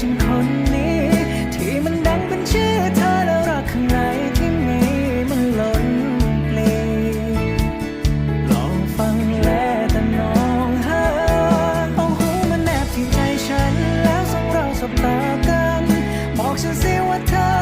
ฉันคนนี้ ที่มันดังเป็นชื่อเธอแล้วรักข้างในที่มีมันล้นเปลี่ยลองฟังแลแต่น้องหอเอาหูมันแนบที่ใจฉันแล้วส่งเราสบตากัน บอกฉันสิว่าเธอ